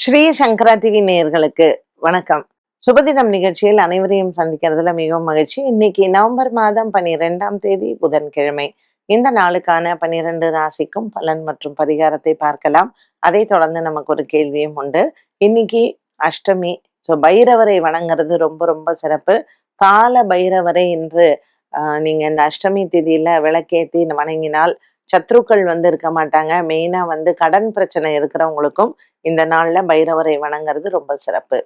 ஸ்ரீ சங்கரா TV நேயர்களுக்கு வணக்கம். சுபதினம் நிகழ்ச்சியில் அனைவரையும் சந்திக்கிறதுல மிகவும் மகிழ்ச்சி. இன்னைக்கு நவம்பர் மாதம் பனிரெண்டாம் தேதி புதன்கிழமை. இந்த நாளுக்கான பனிரெண்டு ராசிக்கும் பலன் மற்றும் பரிகாரத்தை பார்க்கலாம். அதை தொடர்ந்து நமக்கு ஒரு கேள்வியும் உண்டு. இன்னைக்கு அஷ்டமி. ஸோ பைரவரை வணங்குறது ரொம்ப ரொம்ப சிறப்பு. கால பைரவரை இன்று ஆஹ், நீங்க இந்த அஷ்டமி திதியில விளக்கேத்தி வணங்கினால் சத்ருக்கள் வந்து இருக்க மாட்டாங்க. மெயினா வந்து கடன் பிரச்சனை இருக்கிறவங்களுக்கும் இந்த நாள்ல பைரவரை வணங்குறது ரொம்ப சிறப்பு.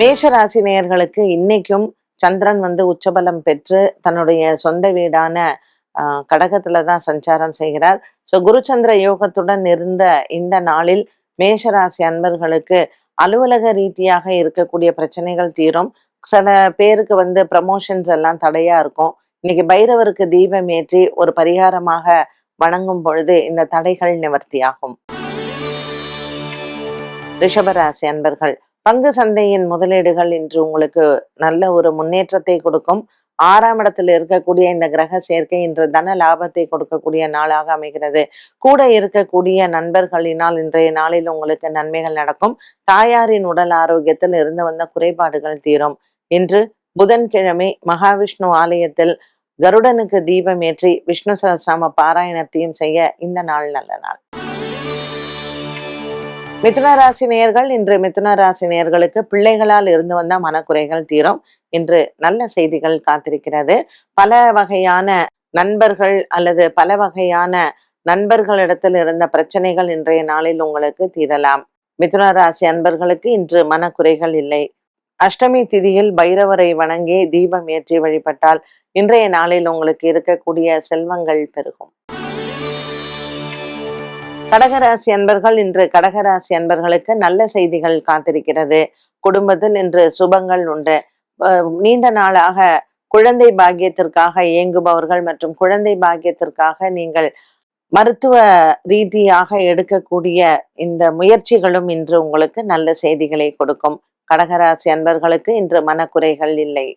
மேஷராசி நேயர்களுக்கு இன்னைக்கும் சந்திரன் வந்து உச்சபலம் பெற்று தன்னுடைய சொந்த வீடான கடகத்துல தான் சஞ்சாரம் செய்கிறார். ஸோ குருச்சந்திர யோகத்துடன் இருந்த இந்த நாளில் மேஷராசி அன்பர்களுக்கு அலுவலக ரீதியாக இருக்கக்கூடிய பிரச்சனைகள் தீரும். சில பேருக்கு வந்து ப்ரமோஷன்ஸ் எல்லாம் தடையா இருக்கும். இன்னைக்கு பைரவருக்கு தீபம் ஏற்றி ஒரு பரிகாரமாக வணங்கும் பொழுது இந்த தடைகள் நிவர்த்தியாகும். ரிஷபராசி அன்பர்கள் பங்கு சந்தையின் முதலீடுகள் இன்று உங்களுக்கு நல்ல ஒரு முன்னேற்றத்தை கொடுக்கும். ஆறாம் இடத்தில் இருக்கக்கூடிய இந்த கிரக சேர்க்கை இன்று தன லாபத்தை கொடுக்கக்கூடிய நாளாக அமைகிறது. கூட இருக்கக்கூடிய நண்பர்களினால் இன்றைய நாளில் உங்களுக்கு நன்மைகள் நடக்கும். தாயாரின் உடல் ஆரோக்கியத்தில் இருந்து வந்த குறைபாடுகள் தீரும். இன்று புதன்கிழமை மகாவிஷ்ணு ஆலயத்தில் கருடனுக்கு தீபம் ஏற்றி விஷ்ணு சகஸ்ரநாம பாராயணத்தையும் செய்ய இந்த நாள் நல்ல நாள். மிதுன ராசி நேயர்கள் இன்று மிதுன ராசி நேயர்களுக்கு பிள்ளைகளால் இருந்து வந்த மனக்குறைகள் தீரும். இன்று நல்ல செய்திகள் காத்திருக்கிறது. பல வகையான நண்பர்கள் அல்லது பல வகையான நண்பர்களிடத்தில் இருந்த பிரச்சனைகள் இன்றைய நாளில் உங்களுக்கு தீரலாம். மிதுன ராசி அன்பர்களுக்கு இன்று மனக்குறைகள் இல்லை. அஷ்டமி திதியில் பைரவரை வணங்கி தீபம் ஏற்றி வழிபட்டால் இன்றைய நாளில் உங்களுக்கு இருக்கக்கூடிய செல்வங்கள் பெருகும். கடகராசி அன்பர்கள் இன்று கடகராசி அன்பர்களுக்கு நல்ல செய்திகள் காத்திருக்கிறது. குடும்பத்தில் இன்று சுபங்கள் உண்டு. நீண்ட நாளாக குழந்தை பாக்கியத்திற்காக இயங்குபவர்கள் மற்றும் குழந்தை பாக்கியத்திற்காக நீங்கள் மருத்துவ ரீதியாக எடுக்கக்கூடிய இந்த முயற்சிகளும் இன்று உங்களுக்கு நல்ல செய்திகளை கொடுக்கும். கடகராசி அன்பர்களுக்கு இன்று மனக்குறைகள் இல்லை.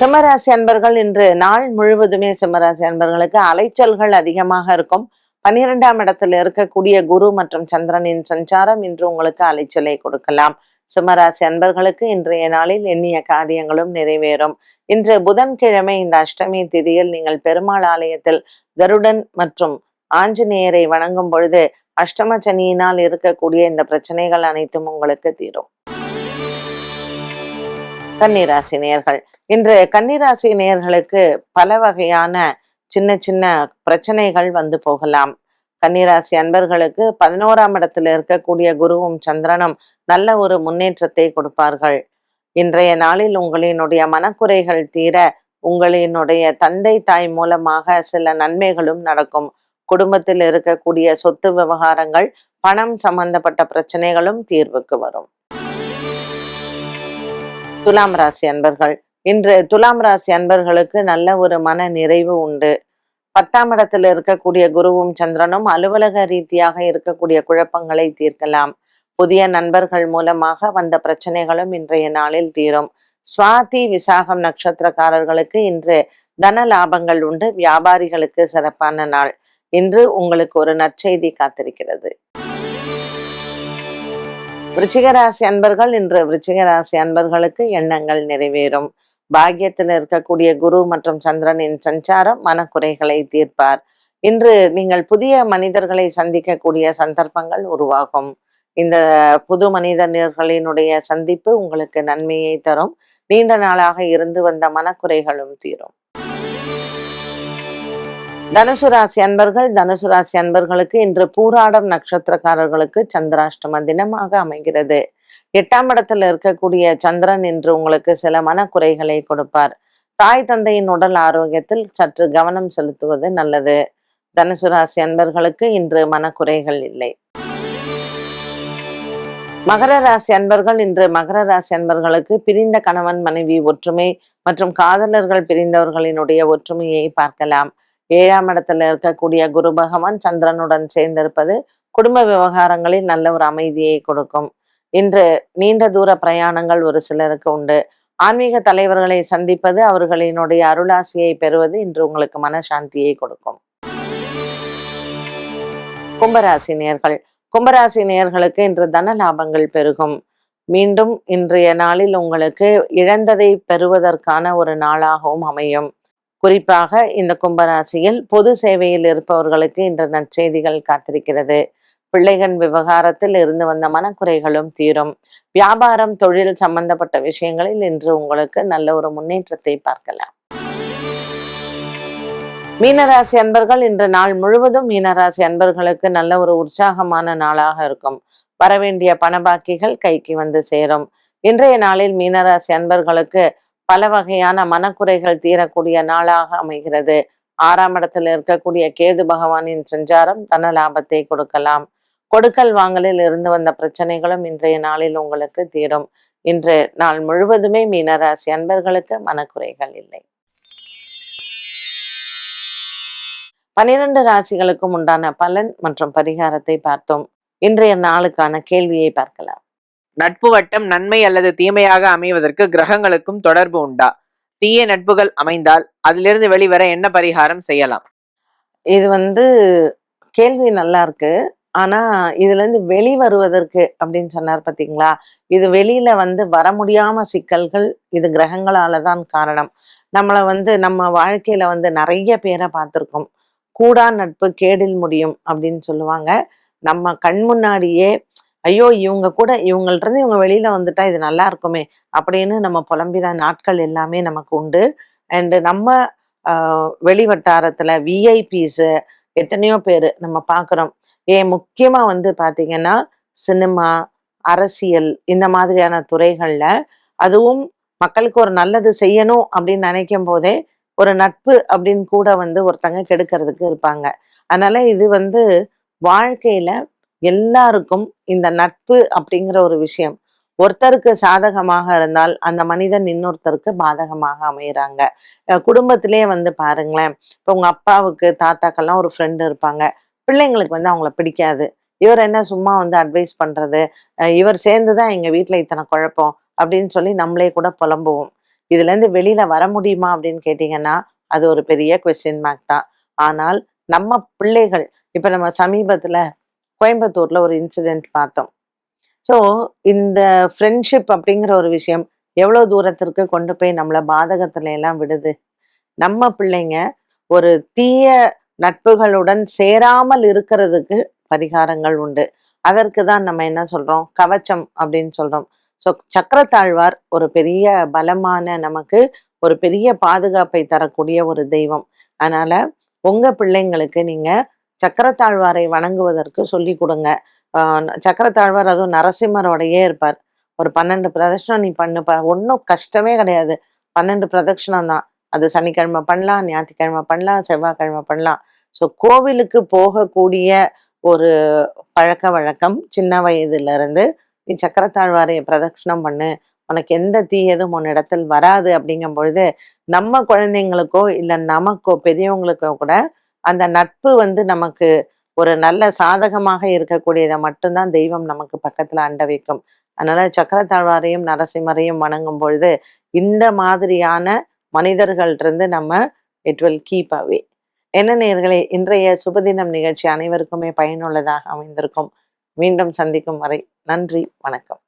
சிம்மராசி அன்பர்கள் இன்று நாள் முழுவதுமே சிம்மராசி அன்பர்களுக்கு அலைச்சல்கள் அதிகமாக இருக்கும். பன்னிரெண்டாம் இடத்தில் இருக்கக்கூடிய குரு மற்றும் சந்திரனின் சஞ்சாரம் இன்று உங்களுக்கு அலைச்சலை கொடுக்கலாம். சிம்மராசி அன்பர்களுக்கு இன்றைய நாளில் எண்ணிய காரியங்களும் நிறைவேறும். இன்று புதன்கிழமை இந்த அஷ்டமி திதியில் நீங்கள் பெருமாள் ஆலயத்தில் கருடன் மற்றும் ஆஞ்சநேயரை வணங்கும் பொழுது அஷ்டம சனியினால் இருக்கக்கூடிய இந்த பிரச்சனைகள் அனைத்தும் உங்களுக்கு தீரும். கன்னிராசி நேர்கள் இன்று கன்னிராசி நேர்களுக்கு பல வகையான சின்ன சின்ன பிரச்சனைகள் வந்து போகலாம். கன்னிராசி அன்பர்களுக்கு பதினோராம் இடத்துல இருக்கக்கூடிய குருவும் சந்திரனும் நல்ல ஒரு முன்னேற்றத்தை கொடுப்பார்கள். இன்றைய நாளில் உங்களினுடைய மனக்குறைகள் தீர உங்களினுடைய தந்தை தாய் மூலமாக சில நன்மைகளும் நடக்கும். குடும்பத்தில் இருக்கக்கூடிய சொத்து விவகாரங்கள் பணம் சம்பந்தப்பட்ட பிரச்சனைகளும் தீர்வுக்கு வரும். துலாம் ராசி அன்பர்கள். இன்று துலாம் ராசி அன்பர்களுக்கு நல்ல ஒரு மன நிறைவு உண்டு. பத்தாம் இடத்துல இருக்கக்கூடிய குருவும் சந்திரனும் அலுவலக ரீதியாக இருக்கக்கூடிய குழப்பங்களை தீர்க்கலாம். புதிய நண்பர்கள் மூலமாக வந்த பிரச்சனைகளும் இன்றைய நாளில் தீரும். சுவாதி விசாகம் நட்சத்திரக்காரர்களுக்கு இன்று தன லாபங்கள் உண்டு. வியாபாரிகளுக்கு சிறப்பான நாள். இன்று உங்களுக்கு ஒரு நற்செய்தி காத்திருக்கிறது. விருச்சிகராசி அன்பர்கள் இன்று விருச்சிகராசி அன்பர்களுக்கு எண்ணங்கள் நிறைவேறும். பாக்கியத்தில் இருக்கக்கூடிய குரு மற்றும் சந்திரனின் சஞ்சாரம் மனக்குறைகளை தீர்ப்பார். இன்று நீங்கள் புதிய மனிதர்களை சந்திக்கக்கூடிய சந்தர்ப்பங்கள் உருவாகும். இந்த புது மனிதர்களினுடைய சந்திப்பு உங்களுக்கு நன்மையை தரும். நீண்ட நாளாக இருந்து வந்த மனக்குறைகளும் தீரும். தனுசு ராசி அன்பர்கள் தனுசு ராசி அன்பர்களுக்கு இன்று பூராடம் நட்சத்திரக்காரர்களுக்கு சந்திராஷ்டம தினமாக அமைகிறது. எட்டாம் இடத்துல இருக்கக்கூடிய சந்திரன் இன்று உங்களுக்கு சில மனக்குறைகளை கொடுப்பார். தாய் தந்தையின் உடல் ஆரோக்கியத்தில் சற்று கவனம் செலுத்துவது நல்லது. தனுசு ராசி அன்பர்களுக்கு இன்று மனக்குறைகள் இல்லை. மகர ராசி அன்பர்கள் இன்று மகர ராசி அன்பர்களுக்கு பிரிந்த கணவன் மனைவி ஒற்றுமை மற்றும் காதலர்கள் பிரிந்தவர்களினுடைய ஒற்றுமையை பார்க்கலாம். ஏழாம் இடத்துல இருக்கக்கூடிய குரு பகவான் சந்திரனுடன் சேர்ந்திருப்பது குடும்ப விவகாரங்களில் நல்ல ஒரு அமைதியை கொடுக்கும். இன்று நீண்ட தூர பிரயாணங்கள் ஒரு சிலருக்கு உண்டு. ஆன்மீக தலைவர்களை சந்திப்பது அவர்களினுடைய அருளாசியை பெறுவது இன்று உங்களுக்கு மனசாந்தியை கொடுக்கும். கும்பராசி நேர்கள். கும்பராசி நேர்களுக்கு இன்று தன லாபங்கள் பெருகும். மீண்டும் இன்றைய நாளில் உங்களுக்கு இழந்ததை பெறுவதற்கான ஒரு நாளாகவும் அமையும். குறிப்பாக இந்த கும்பராசியில் பொது சேவையில் இருப்பவர்களுக்கு இன்று நற்செய்திகள் காத்திருக்கிறது. பிள்ளைகள் விவகாரத்தில் இருந்து வந்த மனக்குறைகளும் தீரும். வியாபாரம் தொழில் சம்பந்தப்பட்ட விஷயங்களில் இன்று உங்களுக்கு நல்ல ஒரு முன்னேற்றத்தை பார்க்கலாம். மீனராசி அன்பர்கள் இன்று நாள் முழுவதும் மீனராசி அன்பர்களுக்கு நல்ல ஒரு உற்சாகமான நாளாக இருக்கும். வரவேண்டிய பணபாக்கிகள் கைக்கு வந்து சேரும். இன்றைய நாளில் மீனராசி அன்பர்களுக்கு பல வகையான மனக்குறைகள் தீரக்கூடிய நாளாக அமைகிறது. ஆறாம் இடத்தில் இருக்கக்கூடிய கேது பகவானின் சஞ்சாரம் தன லாபத்தை கொடுக்கலாம். கொடுக்கல் வாங்கலில் இருந்து வந்த பிரச்சனைகளும் இன்றைய நாளில் உங்களுக்கு தீரும். இன்று நாள் முழுவதுமே மீனராசி அன்பர்களுக்கு மனக்குறைகள் இல்லை. பனிரெண்டு ராசிகளுக்கும் உண்டான பலன் மற்றும் பரிகாரத்தை பார்த்தோம். இன்றைய நாளுக்கான கேள்வியை பார்க்கலாம். நட்பு வட்டம் நன்மை அல்லது தீமையாக அமைவதற்கு கிரகங்களுக்கும் தொடர்பு உண்டா? தீய நட்புகள் அமைந்தால் அதிலிருந்து வெளிவர என்ன பரிகாரம் செய்யலாம்? இது வந்து கேள்வி நல்லா இருக்கு. ஆனா இதுல இருந்து வெளி வருவதற்கு அப்படின்னு சொன்னார் பாத்தீங்களா இது வெளியில வந்து வர முடியாம சிக்கல்கள் இது கிரகங்களால தான் காரணம். நம்மளை வந்து நம்ம வாழ்க்கையில வந்து நிறைய பேரை பார்த்துருக்கோம். கூடா நட்பு கேடில் முடியும் அப்படின்னு சொல்லுவாங்க. நம்ம கண் முன்னாடியே ஐயோ இவங்க கூட இவங்கள்ட்ட இருந்து இவங்க வெளியில வந்துட்டா இது நல்லா இருக்குமே அப்படின்னு நம்ம புலம்பின நாட்கள் எல்லாமே நமக்கு உண்டு. அண்டு நம்ம வெளி வட்டாரத்தில் விஐபிஸு எத்தனையோ பேர் நம்ம பார்க்குறோம் ஏன் முக்கியமாக வந்து பார்த்திங்கன்னா சினிமா அரசியல் இந்த மாதிரியான துறைகளில் அதுவும் மக்களுக்கு ஒரு நல்லது செய்யணும் அப்படின்னு நினைக்கும் போதே ஒரு நட்பு அப்படின்னு கூட வந்து ஒருத்தங்க கெடுக்கிறதுக்கு இருப்பாங்க. அதனால இது வந்து வாழ்க்கையில எல்லாருக்கும் இந்த நட்பு அப்படிங்கிற ஒரு விஷயம். ஒருத்தருக்கு சாதகமாக இருந்தால் அந்த மனிதன் இன்னொருத்தருக்கு பாதகமாக அமையிறாங்க. குடும்பத்திலே வந்து பாருங்களேன் இப்போ உங்க அப்பாவுக்கு தாத்தாக்கெல்லாம் ஒரு ஃப்ரெண்டு இருப்பாங்க. பிள்ளைங்களுக்கு வந்து அவங்கள பிடிக்காது. இவர் என்ன சும்மா வந்து அட்வைஸ் பண்றது? இவர் சேர்ந்துதான் எங்க வீட்டுல இத்தனை குழப்பம் அப்படின்னு சொல்லி நம்மளே கூட புலம்புவோம். இதுல இருந்து வெளியில வர முடியுமா அப்படின்னு கேட்டீங்கன்னா அது ஒரு பெரிய கொஸ்டின் மார்க் தான். ஆனால் நம்ம பிள்ளைகள் இப்ப நம்ம சமீபத்துல கோயம்புத்தூர்ல ஒரு இன்சிடென்ட் பார்த்தோம். ஸோ இந்த ஃப்ரெண்ட்ஷிப் அப்படிங்கிற ஒரு விஷயம் எவ்வளவு தூரத்திற்கு கொண்டு போய் நம்மளை பாதகத்துல எல்லாம் விடுது? நம்ம பிள்ளைங்க ஒரு தீய நட்புகளுடன் சேராமல் இருக்கிறதுக்கு பரிகாரங்கள் உண்டு. அதற்கு தான் நம்ம என்ன சொல்றோம்? கவச்சம் அப்படின்னு சொல்றோம். ஸோ சக்கரத்தாழ்வார் ஒரு பெரிய பலமான நமக்கு ஒரு பெரிய பாதுகாப்பை தரக்கூடிய ஒரு தெய்வம். அதனால உங்க பிள்ளைங்களுக்கு நீங்க சக்கரத்தாழ்வாரை வணங்குவதற்கு சொல்லி கொடுங்க. சக்கரத்தாழ்வார் அதுவும் நரசிம்மரோடையே இருப்பார். ஒரு பன்னெண்டு பிரதட்சணம் நீ பண்ணுப்ப ஒன்றும் கஷ்டமே கிடையாது. பன்னெண்டு பிரதட்சணம் தான். அது சனிக்கிழமை பண்ணலாம் ஞாயிற்றுக்கிழமை பண்ணலாம் செவ்வாய்க்கிழமை பண்ணலாம். ஸோ கோவிலுக்கு போகக்கூடிய ஒரு பழக்க வழக்கம் சின்ன வயதுலேருந்து நீ சக்கரத்தாழ்வாரையை பிரதட்சிணம் பண்ணு. உனக்கு எந்த தீயதும் உன் இடத்தில் வராது அப்படிங்கும் பொழுது நம்ம குழந்தைங்களுக்கோ இல்லை நமக்கோ பெரியவங்களுக்கோ கூட அந்த நட்பு வந்து நமக்கு ஒரு நல்ல சாதகமாக இருக்கக்கூடியதை மட்டும்தான் தெய்வம் நமக்கு பக்கத்துல அண்ட வைக்கும். அதனால சக்கரத்தாழ்வாரையும் நரசிம்மரையும் வணங்கும் பொழுது இந்த மாதிரியான மனிதர்கள் இருந்து நம்ம இட் வில் கீப் அவே என்ன நேர்களே இன்றைய சுபதினம் நிகழ்ச்சி அனைவருக்குமே பயனுள்ளதாக அமைந்திருக்கும். மீண்டும் சந்திக்கும் வரை நன்றி வணக்கம்.